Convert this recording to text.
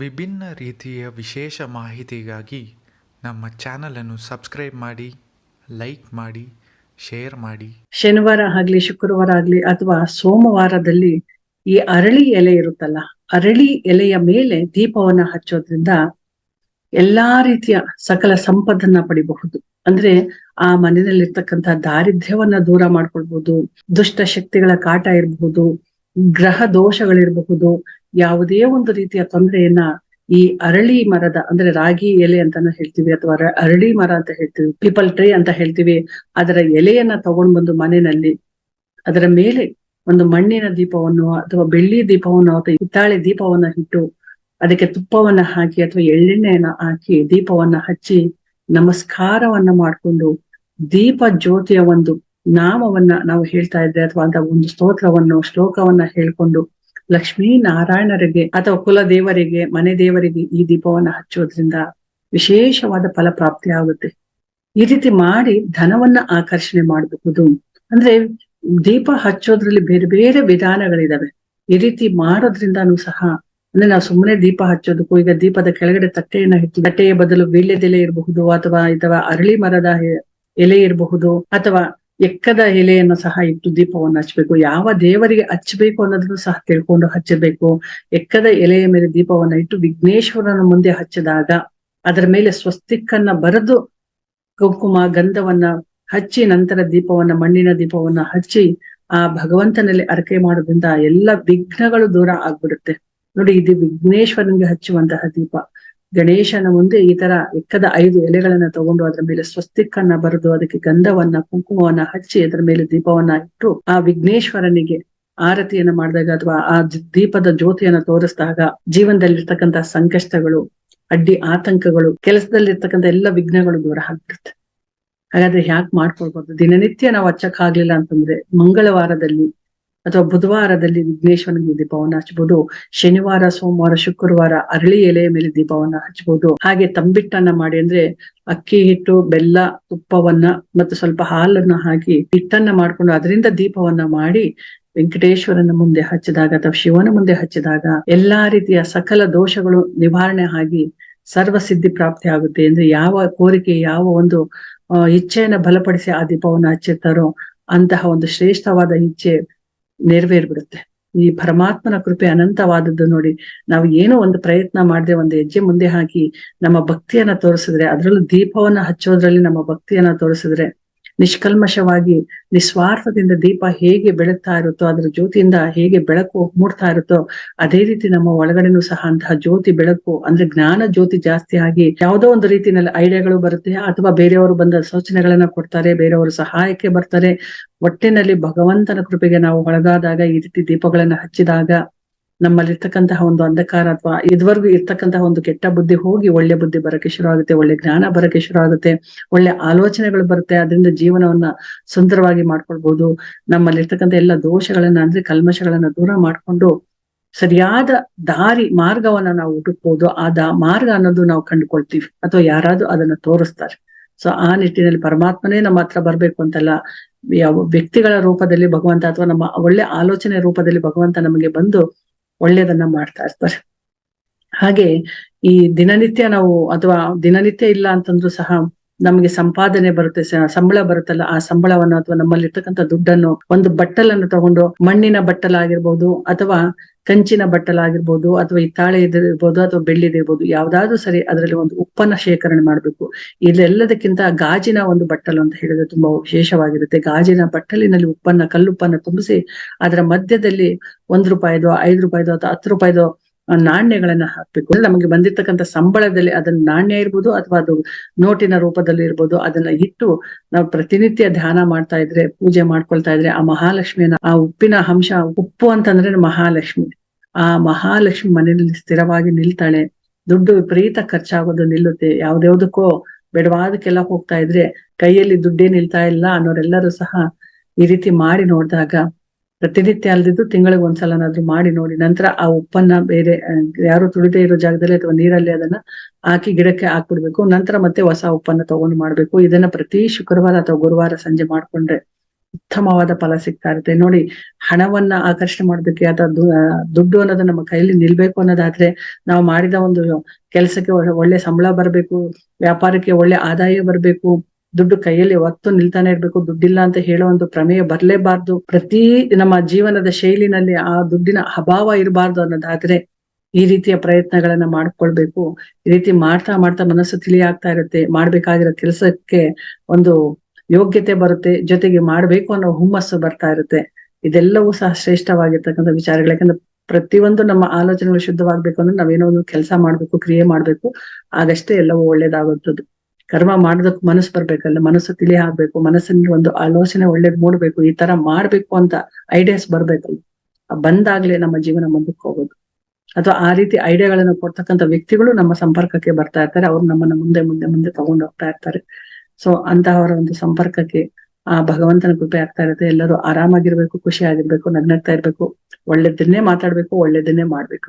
ವಿಭಿನ್ನ ರೀತಿಯ ವಿಶೇಷ ಮಾಹಿತಿಗಾಗಿ ನಮ್ಮ ಚಾನಲನ್ನು ಸಬ್ಸ್ಕ್ರೈಬ್ ಮಾಡಿ, ಲೈಕ್ ಮಾಡಿ, ಶೇರ್ ಮಾಡಿ. ಶನಿವಾರ ಆಗ್ಲಿ, ಶುಕ್ರವಾರ ಆಗ್ಲಿ ಅಥವಾ ಸೋಮವಾರದಲ್ಲಿ ಈ ಅರಳಿ ಎಲೆ ಇರುತ್ತಲ್ಲ, ಅರಳಿ ಎಲೆಯ ಮೇಲೆ ದೀಪವನ್ನ ಹಚ್ಚೋದ್ರಿಂದ ಎಲ್ಲಾ ರೀತಿಯ ಸಕಲ ಸಂಪದನ್ನ ಪಡಿಬಹುದು. ಅಂದ್ರೆ ಆ ಮನೆಯಲ್ಲಿರ್ತಕ್ಕಂಥ ದಾರಿದ್ರ್ಯವನ್ನ ದೂರ ಮಾಡ್ಕೊಳ್ಬಹುದು, ದುಷ್ಟ ಶಕ್ತಿಗಳ ಕಾಟ ಇರಬಹುದು, ಗ್ರಹ ದೋಷಗಳಿರಬಹುದು ಯಾವುದೇ ಒಂದು ರೀತಿಯ ತೊಂದರೆಯನ್ನ ಈ ಅರಳಿ ಮರದ, ಅಂದ್ರೆ ರಾಗಿ ಎಲೆ ಅಂತಾನು ಹೇಳ್ತೀವಿ, ಅಥವಾ ಅರಳಿ ಮರ ಅಂತ ಹೇಳ್ತೀವಿ, ಪೀಪಲ್ ಟ್ರೀ ಅಂತ ಹೇಳ್ತೀವಿ, ಅದರ ಎಲೆಯನ್ನ ತಗೊಂಡ್ ಬಂದು ಮನೆಯಲ್ಲಿ, ಅದರ ಮೇಲೆ ಒಂದು ಮಣ್ಣಿನ ದೀಪವನ್ನು ಅಥವಾ ಬೆಳ್ಳಿ ದೀಪವನ್ನು ಅಥವಾ ಹಿತ್ತಾಳೆ ದೀಪವನ್ನ ಇಟ್ಟು, ಅದಕ್ಕೆ ತುಪ್ಪವನ್ನ ಹಾಕಿ ಅಥವಾ ಎಳ್ಳೆಣ್ಣೆಯನ್ನ ಹಾಕಿ ದೀಪವನ್ನ ಹಚ್ಚಿ ನಮಸ್ಕಾರವನ್ನ ಮಾಡ್ಕೊಂಡು ದೀಪ ಜ್ಯೋತಿಯ ಒಂದು ನಾಮವನ್ನ ನಾವು ಹೇಳ್ತಾ ಇದ್ದೆ ಅಥವಾ ಅಂತ ಒಂದು ಸ್ತೋತ್ರವನ್ನು, ಶ್ಲೋಕವನ್ನ ಹೇಳ್ಕೊಂಡು ಲಕ್ಷ್ಮೀ ನಾರಾಯಣರಿಗೆ ಅಥವಾ ಕುಲ ದೇವರಿಗೆ ಮನೆ ದೇವರಿಗೆ ಈ ದೀಪವನ್ನ ಹಚ್ಚೋದ್ರಿಂದ ವಿಶೇಷವಾದ ಫಲ ಪ್ರಾಪ್ತಿ ಆಗುತ್ತೆ. ಈ ರೀತಿ ಮಾಡಿ ಧನವನ್ನ ಆಕರ್ಷಣೆ ಮಾಡಬಹುದು. ಅಂದ್ರೆ ದೀಪ ಹಚ್ಚೋದ್ರಲ್ಲಿ ಬೇರೆ ಬೇರೆ ವಿಧಾನಗಳಿದಾವೆ. ಈ ರೀತಿ ಮಾಡೋದ್ರಿಂದಾನು ಸಹ, ಅಂದ್ರೆ ನಾವು ಸುಮ್ಮನೆ ದೀಪ ಹಚ್ಚೋದಕ್ಕೂ, ಈಗ ದೀಪದ ಕೆಳಗಡೆ ತಟ್ಟೆಯನ್ನ ಇಟ್ಟು ತಟ್ಟೆಯ ಬದಲು ವೀಳ್ಯದೆಲೆ ಇರಬಹುದು ಅಥವಾ ಅಥವಾ ಅರಳಿ ಮರದ ಎಲೆ ಇರಬಹುದು ಅಥವಾ ಎಕ್ಕದ ಎಲೆಯನ್ನು ಸಹ ಇಟ್ಟು ದೀಪವನ್ನು ಹಚ್ಚಬೇಕು. ಯಾವ ದೇವರಿಗೆ ಹಚ್ಚಬೇಕು ಅನ್ನೋದನ್ನು ಸಹ ತಿಳ್ಕೊಂಡು ಹಚ್ಚಬೇಕು. ಎಕ್ಕದ ಎಲೆಯ ಮೇಲೆ ದೀಪವನ್ನು ಇಟ್ಟು ವಿಘ್ನೇಶ್ವರನ ಮುಂದೆ ಹಚ್ಚಿದಾಗ ಅದರ ಮೇಲೆ ಸ್ವಸ್ತಿಕ್ಕನ್ನ ಬರೆದು ಕುಂಕುಮ ಗಂಧವನ್ನ ಹಚ್ಚಿ ನಂತರ ದೀಪವನ್ನ, ಮಣ್ಣಿನ ದೀಪವನ್ನ ಹಚ್ಚಿ ಆ ಭಗವಂತನಲ್ಲಿ ಅರಕೆ ಮಾಡೋದ್ರಿಂದ ಎಲ್ಲ ವಿಘ್ನಗಳು ದೂರ ಆಗ್ಬಿಡುತ್ತೆ. ನೋಡಿ, ಇದು ವಿಘ್ನೇಶ್ವರನಿಗೆ ಹಚ್ಚುವಂತಹ ದೀಪ. ಗಣೇಶನ ಮುಂದೆ ಈ ತರ ಎಕ್ಕದ ಐದು ಎಲೆಗಳನ್ನ ತಗೊಂಡು ಅದರ ಮೇಲೆ ಸ್ವಸ್ತಿಕ್ಕನ್ನ ಬರೆದು ಅದಕ್ಕೆ ಗಂಧವನ್ನ, ಕುಂಕುಮವನ್ನ ಹಚ್ಚಿ ಅದರ ಮೇಲೆ ದೀಪವನ್ನ ಇಟ್ಟು ಆ ವಿಘ್ನೇಶ್ವರನಿಗೆ ಆರತಿಯನ್ನ ಮಾಡಿದಾಗ ಅಥವಾ ಆ ದೀಪದ ಜ್ಯೋತಿಯನ್ನ ತೋರಿಸಿದಾಗ ಜೀವನದಲ್ಲಿರ್ತಕ್ಕಂತಹ ಸಂಕಷ್ಟಗಳು, ಅಡ್ಡಿ ಆತಂಕಗಳು, ಕೆಲಸದಲ್ಲಿರ್ತಕ್ಕಂಥ ಎಲ್ಲ ವಿಘ್ನಗಳು ದೂರ ಆಗ್ಬಿಡುತ್ತೆ. ಹಾಗಾದ್ರೆ ಯಾಕೆ ಮಾಡ್ಕೊಳ್ಬಾರ್ದು. ದಿನನಿತ್ಯ ನಾವು ಹಚ್ಚಕ್ ಆಗ್ಲಿಲ್ಲ ಅಂತಂದ್ರೆ ಮಂಗಳವಾರದಲ್ಲಿ ಅಥವಾ ಬುಧವಾರದಲ್ಲಿ ವಿಘ್ನೇಶ್ವರನಿಗೆ ದೀಪವನ್ನ ಹಚ್ಚಬಹುದು ಶನಿವಾರ, ಸೋಮವಾರ, ಶುಕ್ರವಾರ ಅರಳಿ ಎಲೆಯ ಮೇಲೆ ದೀಪವನ್ನ ಹಚ್ಚಬಹುದು ಹಾಗೆ ತಂಬಿಟ್ಟನ್ನ ಮಾಡಿ ಅಂದ್ರೆ ಅಕ್ಕಿ, ಹಿಟ್ಟು, ಬೆಲ್ಲ, ತುಪ್ಪವನ್ನ ಮತ್ತು ಸ್ವಲ್ಪ ಹಾಲನ್ನ ಹಾಕಿ ಹಿಟ್ಟನ್ನ ಮಾಡ್ಕೊಂಡು ಅದರಿಂದ ದೀಪವನ್ನ ಮಾಡಿ ವೆಂಕಟೇಶ್ವರನ ಮುಂದೆ ಹಚ್ಚಿದಾಗ ಅಥವಾ ಶಿವನ ಮುಂದೆ ಹಚ್ಚಿದಾಗ ಎಲ್ಲಾ ರೀತಿಯ ಸಕಲ ದೋಷಗಳು ನಿವಾರಣೆ ಆಗಿ ಸರ್ವ ಸಿದ್ಧಿ ಪ್ರಾಪ್ತಿ ಆಗುತ್ತೆ ಅಂದ್ರೆ ಯಾವ ಕೋರಿಕೆ, ಯಾವ ಒಂದು ಇಚ್ಛೆಯನ್ನು ಇಚ್ಛೆಯನ್ನ ಬಲಪಡಿಸಿ ಆ ದೀಪವನ್ನ ಹಚ್ಚಿರ್ತಾರೋ ಅಂತಹ ಒಂದು ಶ್ರೇಷ್ಠವಾದ ಇಚ್ಛೆ ನೆರವೇರ್ಬಿಡುತ್ತೆ. ಈ ಪರಮಾತ್ಮನ ಕೃಪೆ ಅನಂತವಾದದ್ದು ನೋಡಿ, ನಾವು ಏನೋ ಒಂದು ಪ್ರಯತ್ನ ಮಾಡದೆ ಒಂದು ಹೆಜ್ಜೆ ಮುಂದೆ ಹಾಕಿ ನಮ್ಮ ಭಕ್ತಿಯನ್ನ ತೋರಿಸಿದ್ರೆ, ಅದರಲ್ಲೂ ದೀಪವನ್ನ ಹಚ್ಚೋದ್ರಲ್ಲಿ ನಮ್ಮ ಭಕ್ತಿಯನ್ನ ತೋರಿಸಿದ್ರೆ ನಿಷ್ಕಲ್ಮಶವಾಗಿ ನಿಸ್ವಾರ್ಥದಿಂದ ದೀಪ ಹೇಗೆ ಬೆಳಗ್ತಾ ಇರುತ್ತೋ, ಅದರ ಜ್ಯೋತಿಯಿಂದ ಹೇಗೆ ಬೆಳಕು ಮೂಡ್ತಾ ಇರುತ್ತೋ, ಅದೇ ರೀತಿ ನಮ್ಮ ಒಳಗಡೆನೂ ಸಹ ಅಂತಹ ಜ್ಯೋತಿ ಬೆಳಕು, ಅಂದ್ರೆ ಜ್ಞಾನ ಜ್ಯೋತಿ ಜಾಸ್ತಿ ಆಗಿ ಯಾವುದೋ ಒಂದು ರೀತಿಯಲ್ಲಿ ಐಡಿಯಾಗಳು ಬರುತ್ತೆ, ಅಥವಾ ಬೇರೆಯವರು ಬಂದ ಸೂಚನೆಗಳನ್ನ ಕೊಡ್ತಾರೆ, ಬೇರೆಯವರು ಸಹಾಯಕ್ಕೆ ಬರ್ತಾರೆ. ಒಟ್ಟಿನಲ್ಲಿ ಭಗವಂತನ ಕೃಪೆಗೆ ನಾವು ಒಳಗಾದಾಗ ಈ ರೀತಿ ದೀಪಗಳನ್ನ ಹಚ್ಚಿದಾಗ ನಮ್ಮಲ್ಲಿರ್ತಕ್ಕಂತಹ ಒಂದು ಅಂಧಕಾರ ಅಥವಾ ಇದುವರೆಗೂ ಇರ್ತಕ್ಕಂತಹ ಒಂದು ಕೆಟ್ಟ ಬುದ್ಧಿ ಹೋಗಿ ಒಳ್ಳೆ ಬುದ್ಧಿ ಬರಕ್ಕೆ ಶುರು ಆಗುತ್ತೆ, ಒಳ್ಳೆ ಜ್ಞಾನ ಬರಕ್ಕೆ ಶುರು ಆಗುತ್ತೆ, ಒಳ್ಳೆ ಆಲೋಚನೆಗಳು ಬರುತ್ತೆ, ಅದರಿಂದ ಜೀವನವನ್ನ ಸುಂದರವಾಗಿ ಮಾಡ್ಕೊಳ್ಬಹುದು ನಮ್ಮಲ್ಲಿರ್ತಕ್ಕಂಥ ಎಲ್ಲ ದೋಷಗಳನ್ನ ಅಂದ್ರೆ ಕಲ್ಮಶಗಳನ್ನ ದೂರ ಮಾಡ್ಕೊಂಡು ಸರಿಯಾದ ದಾರಿ, ಮಾರ್ಗವನ್ನ ನಾವು ಹುಡುಕ್ಬೋದು. ಆ ಮಾರ್ಗ ಅನ್ನೋದು ನಾವು ಕಂಡುಕೊಳ್ತೀವಿ ಅಥವಾ ಯಾರಾದ್ರೂ ಅದನ್ನ ತೋರಿಸ್ತಾರೆ. ಸೊ ಆ ನಿಟ್ಟಿನಲ್ಲಿ ಪರಮಾತ್ಮನೇ ನಮ್ಮ ಹತ್ರ ಬರ್ಬೇಕು ಅಂತಲ್ಲ, ಯಾವ ವ್ಯಕ್ತಿಗಳ ರೂಪದಲ್ಲಿ ಭಗವಂತ ಅಥವಾ ನಮ್ಮ ಒಳ್ಳೆ ಆಲೋಚನೆ ರೂಪದಲ್ಲಿ ಭಗವಂತ ನಮಗೆ ಬಂದು ಒಳ್ಳೇದನ್ನ ಮಾಡ್ತಾ ಇರ್ತಾರೆ. ಹಾಗೆ ಈ ದಿನನಿತ್ಯ ನಾವು ಅಥವಾ ದಿನನಿತ್ಯ ಇಲ್ಲ ಅಂತಂದ್ರು ಸಹ ನಮಗೆ ಸಂಪಾದನೆ ಬರುತ್ತೆ ಸಂಬಳ ಬರುತ್ತಲ್ಲ, ಆ ಸಂಬಳವನ್ನು ಅಥವಾ ನಮ್ಮಲ್ಲಿರ್ತಕ್ಕಂಥ ದುಡ್ಡನ್ನು ಒಂದು ಬಟ್ಟಲನ್ನು ತಗೊಂಡು ಮಣ್ಣಿನ ಬಟ್ಟಲಾಗಿರ್ಬೋದು ಅಥವಾ ಕಂಚಿನ ಬಟ್ಟಲಾಗಿರ್ಬೋದು ಅಥವಾ ಹಿತ್ತಾಳೆ ಇದಿರ್ಬೋದು ಅಥವಾ ಬೆಳ್ಳಿದಿರ್ಬೋದು ಯಾವ್ದಾದ್ರು ಸರಿ ಅದರಲ್ಲಿ ಒಂದು ಉಪ್ಪನ್ನ ಶೇಖರಣೆ ಮಾಡ್ಬೇಕು. ಇದೆಲ್ಲದಕ್ಕಿಂತ ಗಾಜಿನ ಒಂದು ಬಟ್ಟಲು ಅಂತ ಹೇಳಿದ್ರೆ ತುಂಬಾ ವಿಶೇಷವಾಗಿರುತ್ತೆ. ಗಾಜಿನ ಬಟ್ಟಲಿನಲ್ಲಿ ಉಪ್ಪನ್ನ, ಕಲ್ಲುಪ್ಪನ್ನ ತುಂಬಿಸಿ, ಅದರ ಮಧ್ಯದಲ್ಲಿ ಒಂದ್ ರೂಪಾಯಿದೋ, ಐದು ರೂಪಾಯಿದೋ ಅಥವಾ ಹತ್ತು ರೂಪಾಯಿದೋ ನಾಣ್ಯಗಳನ್ನ ಹಾಕ್ಬೇಕು. ನಮಗೆ ಬಂದಿರ್ತಕ್ಕಂಥ ಸಂಬಳದಲ್ಲಿ ಅದನ್ನ ನಾಣ್ಯ ಇರ್ಬೋದು ಅಥವಾ ಅದು ನೋಟಿನ ರೂಪದಲ್ಲಿ ಇರ್ಬೋದು, ಅದನ್ನ ಇಟ್ಟು ನಾವು ಪ್ರತಿನಿತ್ಯ ಧ್ಯಾನ ಮಾಡ್ತಾ ಇದ್ರೆ, ಪೂಜೆ ಮಾಡ್ಕೊಳ್ತಾ ಇದ್ರೆ ಆ ಮಹಾಲಕ್ಷ್ಮಿಯನ್ನ, ಆ ಉಪ್ಪಿನ ಅಂಶ, ಉಪ್ಪು ಅಂತಂದ್ರೆ ಮಹಾಲಕ್ಷ್ಮಿ. ಆ ಮಹಾಲಕ್ಷ್ಮಿ ಮನೆಯಲ್ಲಿ ಸ್ಥಿರವಾಗಿ ನಿಲ್ತಾಳೆ. ದುಡ್ಡು ವಿಪರೀತ ಖರ್ಚಾಗೋದು ನಿಲ್ಲುತ್ತೆ. ಯಾವ್ದ್ಯಾವ್ದಕ್ಕೋ ಬೇಡವಾದಕ್ಕೆಲ್ಲ ಹೋಗ್ತಾ ಇದ್ರೆ ಕೈಯಲ್ಲಿ ದುಡ್ಡೇ ನಿಲ್ತಾ ಇಲ್ಲ ಅನ್ನೋರೆಲ್ಲರೂ ಸಹ ಈ ರೀತಿ ಮಾಡಿ ನೋಡಿದಾಗ ಪ್ರತಿನಿತ್ಯ ಅಲ್ದಿದ್ದು ತಿಂಗಳಿಗೆ ಒಂದ್ಸಲನಾದ್ರೂ ಮಾಡಿ ನೋಡಿ. ನಂತರ ಆ ಉಪ್ಪನ್ನ ಬೇರೆ ಯಾರು ತುಳಿದೇ ಇರೋ ಜಾಗದಲ್ಲಿ ಅಥವಾ ನೀರಲ್ಲಿ ಅದನ್ನ ಹಾಕಿ ಗಿಡಕ್ಕೆ ಹಾಕ್ಬಿಡ್ಬೇಕು. ನಂತರ ಮತ್ತೆ ಹೊಸ ಉಪ್ಪನ್ನ ತಗೊಂಡು ಮಾಡ್ಬೇಕು. ಇದನ್ನ ಪ್ರತಿ ಶುಕ್ರವಾರ ಅಥವಾ ಗುರುವಾರ ಸಂಜೆ ಮಾಡ್ಕೊಂಡ್ರೆ ಉತ್ತಮವಾದ ಫಲ ಸಿಗ್ತಾ ಇರುತ್ತೆ. ನೋಡಿ, ಹಣವನ್ನ ಆಕರ್ಷಣೆ ಮಾಡೋದಕ್ಕೆ ಅಥವಾ ದುಡ್ಡು ಅನ್ನೋದು ನಮ್ಮ ಕೈಯಲ್ಲಿ ನಿಲ್ಬೇಕು ಅನ್ನೋದಾದ್ರೆ ನಾವು ಮಾಡಿದ ಒಂದು ಕೆಲಸಕ್ಕೆ ಒಳ್ಳೆ ಸಂಬಳ ಬರಬೇಕು, ವ್ಯಾಪಾರಕ್ಕೆ ಒಳ್ಳೆ ಆದಾಯ ಬರಬೇಕು ದುಡ್ಡು ಕೈಯಲ್ಲಿ ಒತ್ತು ನಿಲ್ತಾನೆ ಇರ್ಬೇಕು, ದುಡ್ಡಿಲ್ಲ ಅಂತ ಹೇಳೋ ಒಂದು ಪ್ರಮೇಯ ಬರ್ಲೇಬಾರ್ದು. ಪ್ರತಿ ನಮ್ಮ ಜೀವನದ ಶೈಲಿನಲ್ಲಿ ಆ ದುಡ್ಡಿನ ಅಭಾವ ಇರಬಾರ್ದು ಅನ್ನೋದಾದ್ರೆ ಈ ರೀತಿಯ ಪ್ರಯತ್ನಗಳನ್ನ ಮಾಡ್ಕೊಳ್ಬೇಕು. ಈ ರೀತಿ ಮಾಡ್ತಾ ಮಾಡ್ತಾ ಮನಸ್ಸು ತಿಳಿ ಆಗ್ತಾ ಇರುತ್ತೆ. ಮಾಡ್ಬೇಕಾಗಿರೋ ಕೆಲಸಕ್ಕೆ ಒಂದು ಯೋಗ್ಯತೆ ಬರುತ್ತೆ. ಜೊತೆಗೆ ಮಾಡ್ಬೇಕು ಅನ್ನೋ ಹುಮ್ಮಸ್ಸು ಬರ್ತಾ ಇರುತ್ತೆ. ಇದೆಲ್ಲವೂ ಸಹ ಶ್ರೇಷ್ಠವಾಗಿರ್ತಕ್ಕಂಥ ವಿಚಾರಗಳು. ಯಾಕಂದ್ರೆ ಪ್ರತಿಯೊಂದು ನಮ್ಮ ಆಲೋಚನೆಗಳು ಶುದ್ಧವಾಗ್ಬೇಕು ಅಂದ್ರೆ ನಾವೇನೋ ಒಂದು ಕೆಲಸ ಮಾಡ್ಬೇಕು, ಕ್ರಿಯೆ ಮಾಡ್ಬೇಕು. ಆಗಷ್ಟೇ ಎಲ್ಲವೂ ಒಳ್ಳೇದಾಗುತ್ತದೆ ಕರ್ಮ ಮಾಡೋದಕ್ಕೆ ಮನಸ್ಸು ಬರ್ಬೇಕಲ್ಲ, ಮನಸ್ಸು ತಿಳಿ ಆಗ್ಬೇಕು ಮನಸ್ಸಿನ ಒಂದು ಆಲೋಚನೆ ಒಳ್ಳೇದ್ ಮೂಡ್ಬೇಕು, ಈ ತರ ಮಾಡ್ಬೇಕು ಅಂತ ಐಡಿಯಾಸ್ ಬರ್ಬೇಕಲ್ಲ. ಬಂದಾಗ್ಲೇ ನಮ್ಮ ಜೀವನ ಮುಂದಕ್ಕೆ ಹೋಗೋದು. ಅಥವಾ ಆ ರೀತಿ ಐಡಿಯಾಗಳನ್ನು ಕೊಡ್ತಕ್ಕಂಥ ವ್ಯಕ್ತಿಗಳು ನಮ್ಮ ಸಂಪರ್ಕಕ್ಕೆ ಬರ್ತಾ ಇರ್ತಾರೆ, ಅವ್ರು ನಮ್ಮನ್ನ ಮುಂದೆ ಮುಂದೆ ಮುಂದೆ ತಗೊಂಡು ಹೋಗ್ತಾ ಇರ್ತಾರೆ. ಸೊ ಅಂತಹವರ ಒಂದು ಸಂಪರ್ಕಕ್ಕೆ ಆ ಭಗವಂತನ ಕೃಪೆ ಆಗ್ತಾ ಇರುತ್ತೆ. ಎಲ್ಲರೂ ಆರಾಮಾಗಿರ್ಬೇಕು, ಖುಷಿಯಾಗಿರ್ಬೇಕು, ನಗ್ನಗ್ತಾ ಇರ್ಬೇಕು. ಒಳ್ಳೆದನ್ನೇ ಮಾತಾಡ್ಬೇಕು, ಒಳ್ಳೆದನ್ನೇ ಮಾಡ್ಬೇಕು.